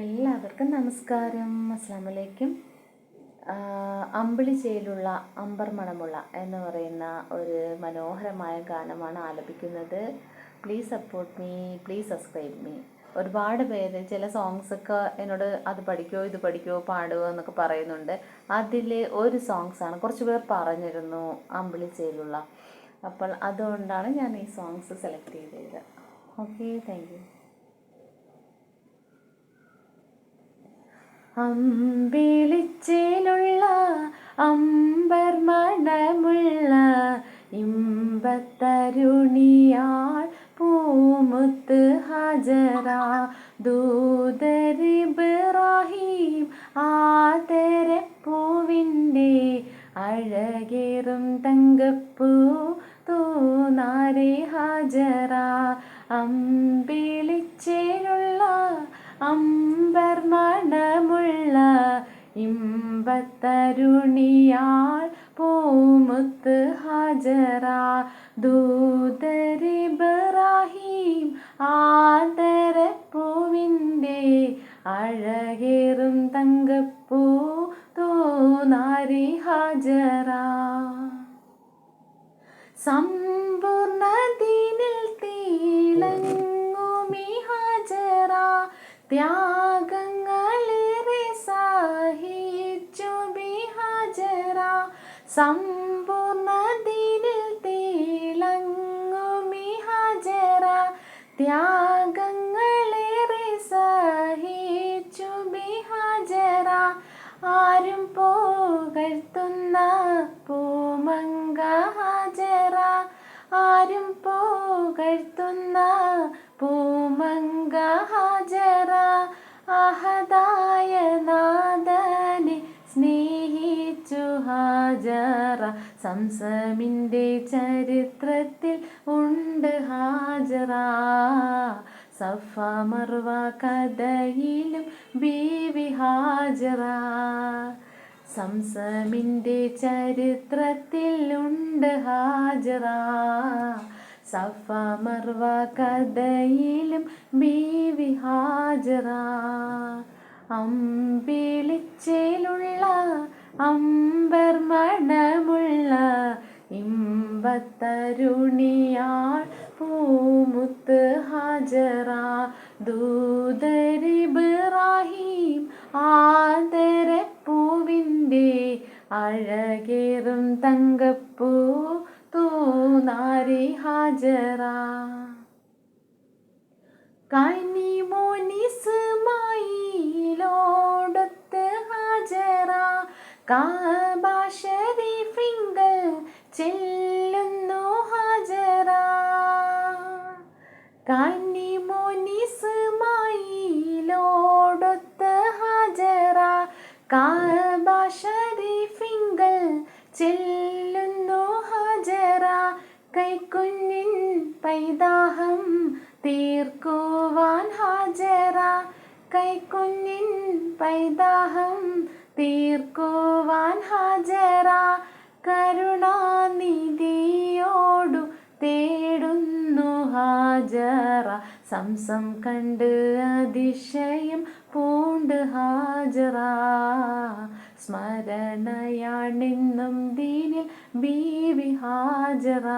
എല്ലാവർക്കും നമസ്കാരം. അസ്സാം വലൈക്കും അമ്പിളിച്ചേലുള്ള അമ്പർ മണമുള്ള എന്ന് പറയുന്ന ഒരു മനോഹരമായ ഗാനമാണ് ആലപിക്കുന്നത്. Please support me please subscribe me ഒരുപാട് പേര് ചില സോങ്സൊക്കെ എന്നോട് അത് പഠിക്കുമോ ഇത് പഠിക്കുമോ പാടുമോ എന്നൊക്കെ പറയുന്നുണ്ട്. അതിൽ ഒരു സോങ്സാണ് കുറച്ച് പേർ പറഞ്ഞിരുന്നു അമ്പിളിച്ചേലുള്ള അപ്പോൾ അതുകൊണ്ടാണ് ഞാൻ ഈ സോങ്സ് സെലക്ട് ചെയ്തത്. ഓക്കെ താങ്ക് യു അമ്പിളിച്ചേലുള്ള അമ്പർ മണമുള്ള ഇമ്പത്തരുണിയാൾ പൂമുത്ത് ഹജറ ദൂതരിബ്രാഹീം ആതരപ്പൂവിന്റെ അഴകേറും തങ്കപ്പൂ തൂനാരെ ഹജറ അമ്പിളിച്ചേലുള്ള അമ്പർ മണമുള്ള ഇമ്പത്തരുണിയാൾ പൂമുത്ത് ഹജറ. ബറാഹീം ആദരപ്പൂവിന്റെ അഴകേറും ത്യാഗങ്ങളേറെ സഹിച്ചു ബിഹജറ സമ്പൂർണതീനിൽ തീളങ്ങുമി ഹജറ ത്യാഗങ്ങളേറെ സഹിച്ചു ബിഹജറ ആരും പോകഴ്ത്തുന്ന പൂമങ്ക ഹജറ ആരും പോകഴ്ത്തുന്ന പൂമങ്ക അഹദായ നാദനെ സ്നേഹിച്ചു ഹാജറ. സംസമിന്റെ ചരിത്രത്തിൽ ഉണ്ട് ഹാജറ. സഫ മർവ കഥയിലും ബീവി ഹാജറ. സംസമിന്റെ ചരിത്രത്തിൽ ഉണ്ട് ഹാജറ. സഫ മർവ കഥയിലും ബീവി ഹാജറ അമ്പിളിച്ചേലുള്ള അമ്പർ മണമുള്ള ഇമ്പത്തരുണിയാൾ പൂമുത്ത് ഹാജറ ദൂതരിബ്രാഹിം ആദരപ്പൂവിന്റെ അഴകേറും തങ്കപ്പൂ തൂനാരി ഹാജറ കനിമോനിസുമായിലോടത്ത് ഹാജറ കാബ ഷരീഫിങ്കൽ ചെല്ലുന്നു ഹാജറ കന്നിമോനിസുമായിലോടൊത്ത് ഹാജറ കാബ ഷരീഫിങ്കൽ ചെല്ലുന്നു തീർക്കുവാൻ ഹാജറ. കൈക്കുഞ്ഞിൻ പൈതാഹം തീർക്കുവാൻ ഹാജറ. കരുണാനിധിയോടു തേടുന്നു ഹാജറ. സംസം കണ്ട് അതിശയം പൂണ്ട് ഹാജറ. സ്മരണയാണെന്നും ദീനിൽ ബീവി ഹാജറ.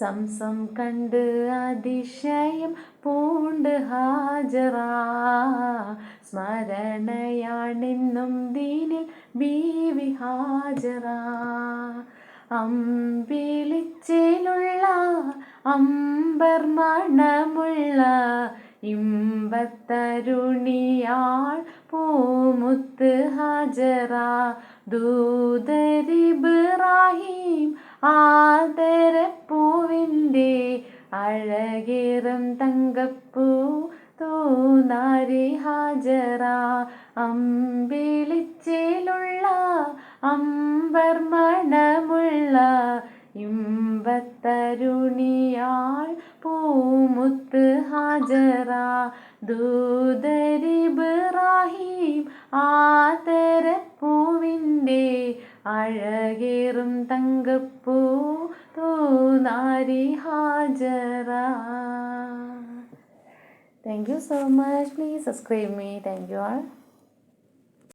സംസം കണ്ട് അതിശയം പൂണ്ട് ഹാജറ. സ്മരണയാണെന്നും ദീനിൽ ബീവി ഹാജറ. അമ്പിളിച്ചിലുള്ള അമ്പർ മണമുള്ള ഇമ്പത്തരുണിയാൾ പൂമുത്ത് ഹജറ. ദൂതരിബ്രാഹിം ആദരപ്പൂവിന്റെ അഴകേറും തങ്കപ്പൂ തൂനാരി ഹാജറ അമ്പിളിച്ചേലുള്ള അമ്പർ മണമുള്ള ഇമ്പത്തരുണിയാൾ പൂമുത്ത് ഹാജറ. ദൂതരിബ്രാഹിം ആദരപ്പൂവിന്റെ അഴകേറും തങ്കപ്പൂ തൂനാരി Hajara. Thank you so much please subscribe me thank you all